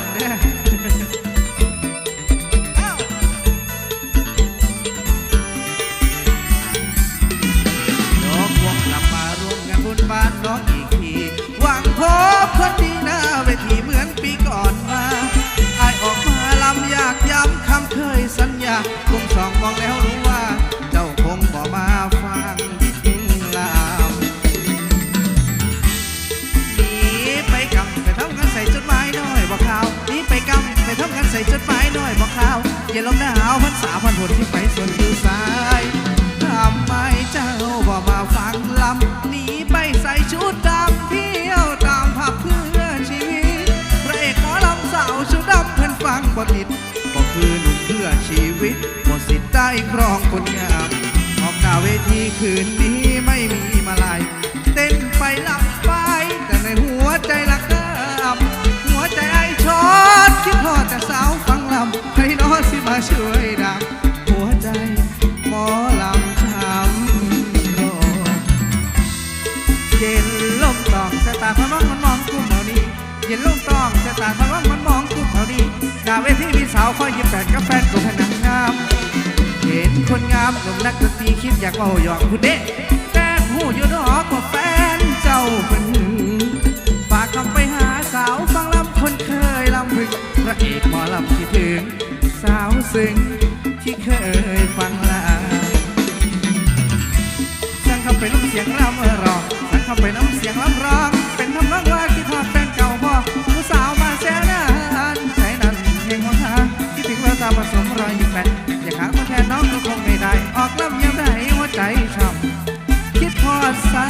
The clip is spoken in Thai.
ง ส่จดหมายน้อยบอกข่าวอย่าลมหนาวพันษาพันผลที่ไปส่วนอยู่ซ้ายทำไมเจ้าบ่มาฟังลำหนีไปใส่ชุดดำเที่ยวตามผับเพื่อชีวิตพระเอกหมอลำสาวชุดดำเพิ่นฟังบ่ติดก็คือหนุ่มเพื่อชีวิตหมดสิทธิ์ได้ครองคนงามออกหน้าเวทีคืนนี้ำให้น้อสิมาช่วยดังหัวใจหมอลำช้ำโรเย็นลมตองสายตาพมองมันมองกุ้มเท่านี้เย็นลมตองสายตาพมองมันมองกุ้มเท่านี้หน้าเวทีมีสาวคอยยิ้มแปดกับแฟนกูพนังงามเห็นคนงามหนุ่มนักดนตรีคิดอยากเมาหยอกคุณเด้แต่หูอยู่ดอกว่าแฟ ซึ้งที่เคยฟังลาสั่งเขาไปน้ำเสียงรำร้องสั่งเขาไปน้ำเสียงรำร้อง เป็นทำนองว่ากีตาร์แฟนเก่าพ่อผู้สาวมาแซ่นานไหนนั่นเพลงของเธอคิดถึงแล้ตาผสมรอยยิ้มแฝงอยากหาตัวแทนน้องก็คงไม่ได้ ออกลำยังได้หัวใจช้ำคิดพอดสาย